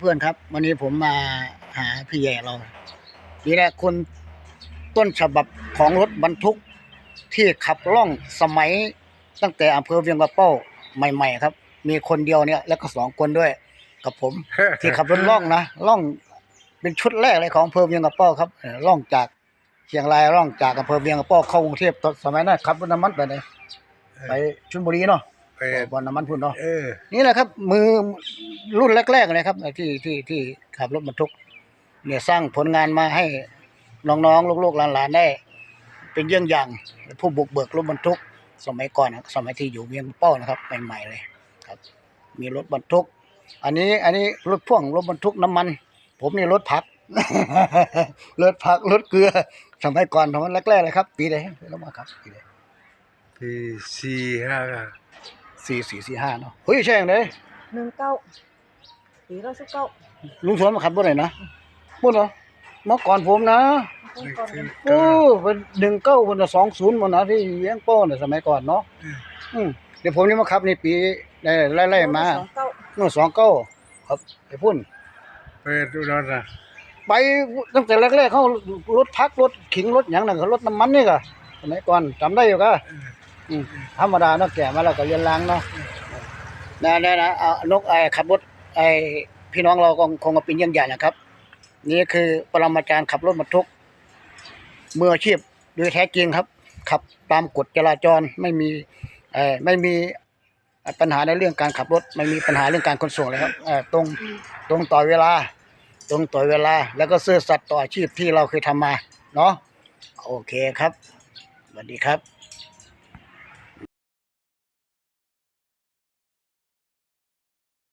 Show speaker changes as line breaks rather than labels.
เพื่อนๆครับ วันนี้ผมมาหาพี่แย่เรานี่แหละคนต้นฉบับของรถบรรทุกที่ขับล่องสมัยตั้งแต่อำเภอเวียงกะเป้าใหม่ ๆ ครับ มีคนเดียวเนี่ย แล้วก็สองคนด้วย กับผม ที่ขับรถล่องนะล่องเป็นชุดแรกเลยของอำเภอเวียงกะเป้าครับล่องจากเชียงรายล่องจากอำเภอเวียงกะเป้าเข้ากรุงเทพตอนสมัยนั้นขับรถน้ำมันไปไหนไปชลบุรีเนาะ
ไป
บ่อนน้ำมันพุ่นเนาะ
เออ
นี่แหละครับ มือรุ่นแรกๆเลยครับที่ที่ที่ขับรถบรรทุก เนี่ยสร้างผลงานมาให้น้องๆลูกๆหลานๆได้ เป็นเยี่ยงอย่างผู้บุกเบิกรถบรรทุก สมัยก่อนนะสมัยที่อยู่เวียงเป้านะครับใหม่ๆเลยครับ มีรถบรรทุก อันนี้อันนี้รถพ่วงรถบรรทุกน้ำมัน ผมนี่รถผักรถผักรถเกลือ สมัยก่อนสมัยแรกๆเลยครับ ปีใดแล้วมาครับปีใด
ปีสี่ห้า
สี่สี่สี่ห้าเนาะเฮ้ยใช่ยังไง
หนึ่งเก้าปีเราสิบเก้า
ลุงสวนมาขับรถไหนนะพูดเหรอเมื่อก่อนผมนะ
ต้นก่อน
โอ้เป็นหนึ่งเก้าวันสองศูนย์วันนะที่เลี้ยงโป้เนี่ยสมัยก่อนเนาะอืมเดี๋ยวผมนี่มาขับในปีได้ไล่ๆมา
สองเก้า
เมื่อสองเก้าครับไปพุ่น
ไปดูรถนะ
ไปตั้งแต่แรกๆเขารถพักรถขิงรถหยังนั่นก็รถน้ำมันนี่ก็สมัยก่อนจำได้อยู่ก็อืม ธรรมดาเนาะแก่มาแล้วก็เรียนล้างเนาะนะนะนะเอานกไอ้ขับรถไอ้พี่น้องเราคงคงเป็นยี่ยงใหญ่นะครับ นี่คือปรมาจารย์ขับรถบรรทุกมืออาชีพโดยแท้จริงครับ ขับตามกฎจราจรไม่มีเอ่อไม่มีปัญหาในเรื่องการขับรถ ไม่มีปัญหาเรื่องการขนส่งเลยครับเอ่อตรงตรงต่อเวลา ตรงต่อเวลา แล้วก็ซื่อสัตย์ต่ออาชีพที่เราเคยทำมา เนาะโอเคครับสวัสดีครับ